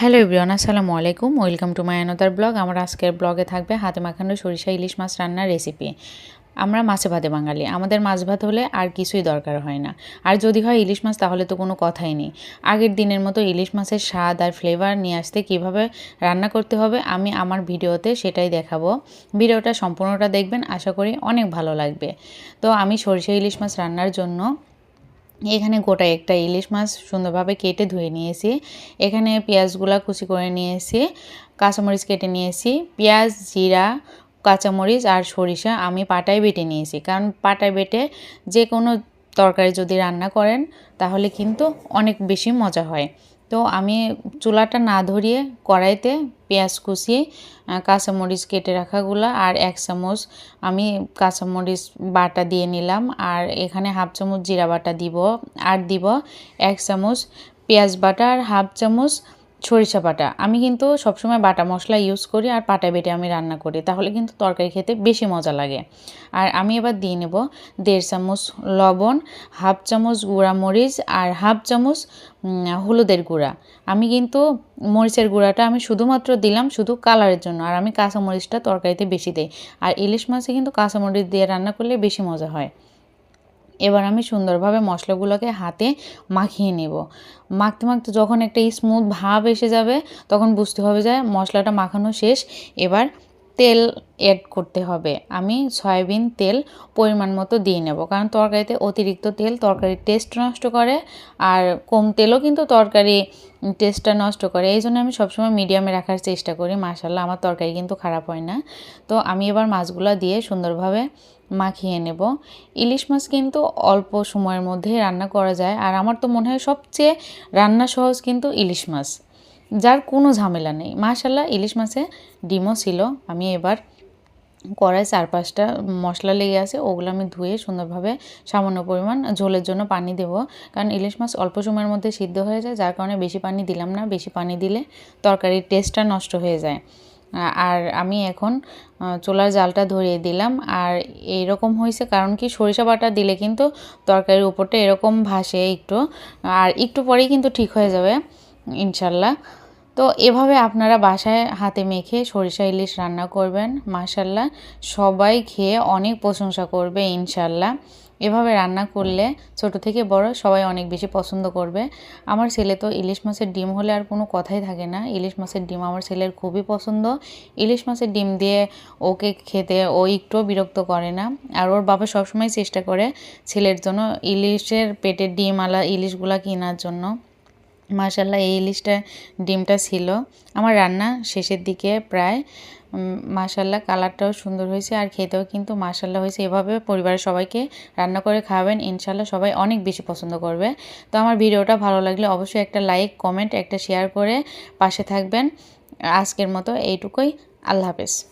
Hello everyone, আসসালামু আলাইকুম। Welcome to my another blog. আমার আজকের ব্লগে থাকবে হাতে মাখানো সরিষা, ইলিশ মাছ রান্নার রেসিপি। আমরা মাছে ভাতে বাঙালি। আমাদের মাছ ভাত হলে আর কিছুই দরকার হয় না। আর যদি হয় ইলিশ মাছ, তাহলে তো কোনো কথাই নেই। আগের দিনের মতো ইলিশ মাছের স্বাদ আর ফ্লেভার নিয়ে আসতে কীভাবে রান্না করতে হবে, আমি আমার ভিডিওতে সেটাই দেখাবো। ভিডিওটা সম্পূর্ণটা দেখবেন, আশা করি অনেক ভালো লাগবে। তো আমি সরিষা, ইলিশ মাছ রান্নার জন্য এখানে গোটা একটা ইলিশ মাছ সুন্দরভাবে কেটে ধুয়ে নিয়েছি। এখানে পেঁয়াজগুলা কুচি করে নিয়েছি, কাঁচামরিচ কেটে নিয়েছি, পেঁয়াজ, জিরা, কাঁচামরিচ আর সরিষা আমি পাটায় বেটে নিয়েছি। কারণ পাটায় বেটে যে কোনো তরকারি যদি রান্না করেন তাহলে কিন্তু অনেক বেশি মজা হয়। তো আমি চুলাটা না ধরিয়ে কড়াইতে পেঁয়াজ কুচি কাঁচামরিচ কেটে রাখাগুলো আর এক চামচ আমি কাঁচামরিচ বাটা দিয়ে নিলাম আর এখানে হাফ চামচ জিরা বাটা দিব। আর দিব এক চামচ পেঁয়াজ বাটা আর হাফ চামচ সরিষা বাটা। আমি কিন্তু সবসময় বাটা মশলা ইউজ করি আর পাটা বেটে আমি রান্না করি। তাহলে কিন্তু তরকারি খেতে বেশি মজা লাগে। আর আমি এবার দিয়ে নেব দেড় চামচ লবণ, হাফ চামচ গুঁড়া মরিচ আর হাফ চামচ হলুদের গুঁড়া। আমি কিন্তু মরিচের গুঁড়াটা আমি শুধুমাত্র দিলাম শুধু কালারের জন্য আর আমি কাঁচামরিচটা তরকারিতে বেশি দিই। আর ইলিশ মাছে কিন্তু কাঁচামরিচ দিয়ে রান্না করলে বেশি মজা হয়। এবার আমি সুন্দরভাবে মশলাগুলোকে হাতে মাখিয়ে নেব। মাখতে মাখতে যখন একটা স্মুথ ভাব এসে যাবে, তখন বুঝতে হবে যে মশলাটা মাখানো শেষ। এবার তেল অ্যাড করতে হবে। আমি সয়াবিন তেল পরিমাণ মতো দিয়ে নেব। কারণ তরকারিতে অতিরিক্ত তেল তরকারির টেস্ট নষ্ট করে, আর কম তেলও কিন্তু তরকারি টেস্টটা নষ্ট করে। এই জন্য আমি সবসময় মিডিয়ামে রাখার চেষ্টা করি। মাসাল্লাহ আমার তরকারি কিন্তু খারাপ হয় না। তো আমি এবার মাছগুলো দিয়ে সুন্দরভাবে মাখিয়ে নেব। ইলিশ মাছ কিন্তু অল্প সময়ের মধ্যে রান্না করা যায়। আর আমার তো মনে হয় সবচেয়ে রান্না সহজ কিন্তু ইলিশ মাছ। যার কোনো ঝামেলা নেই। মাশাল্লাহ ইলিশ মাছে ডিমও ছিল। আমি এবার কড়াই চার পাঁচটা মশলা লেগে আছে, ওগুলো আমি ধুয়ে সুন্দরভাবে সামান্য পরিমাণ ঝোলের জন্য পানি দেব। কারণ ইলিশ মাছ অল্প সময়ের মধ্যে সিদ্ধ হয়ে যায়। যার কারণে বেশি পানি দিলাম না। বেশি পানি দিলে তরকারির টেস্টটা নষ্ট হয়ে যায়। আর আমি এখন চোলার জালটা ধরিয়ে দিলাম। আর এইরকম হয়েছে কারণ কি, সরিষা বাটা দিলে কিন্তু তরকারির উপরটা এরকম ভাসে একটু। আর একটু পরেই কিন্তু ঠিক হয়ে যাবে, ইনশাল্লাহ। তো এভাবে আপনারা বাসায় হাতে মেখে সরিষা ইলিশ রান্না করবেন, মাশাল্লাহ। সবাই খেয়ে অনেক প্রশংসা করবে, ইনশাল্লাহ। এভাবে রান্না করলে ছোট থেকে বড় সবাই অনেক বেশি পছন্দ করবে। আমার ছেলে তো ইলিশ মাছের ডিম হলে আর কোনো কথাই থাকে না। ইলিশ মাছের ডিম আমার ছেলের খুবই পছন্দ। ইলিশ মাছের ডিম দিয়ে ওকে খেতে ও একটুও বিরক্ত করে না। আর ওর বাবা সবসময় চেষ্টা করে ছেলের জন্য ইলিশের পেটের ডিম আলা ইলিশগুলা কেনার জন্য। মাশাল্লাহ এই ইলিশটা ডিমটা ছিল। আমার রান্না শেষের দিকে প্রায়। মাশাল্লাহ কালারটাও সুন্দর হয়েছে আর খেতেও কিন্তু মাশাল্লাহ হয়েছে। এভাবে পরিবারের সবাইকে রান্না করে খাওয়াবেন ইনশাল্লাহ সবাই অনেক বেশি পছন্দ করবে। তো আমার ভিডিওটা ভালো লাগলে অবশ্যই একটা লাইক, কমেন্ট, একটা শেয়ার করে পাশে থাকবেন। আজকের মতো এইটুকুই। আল্লাহ হাফেজ।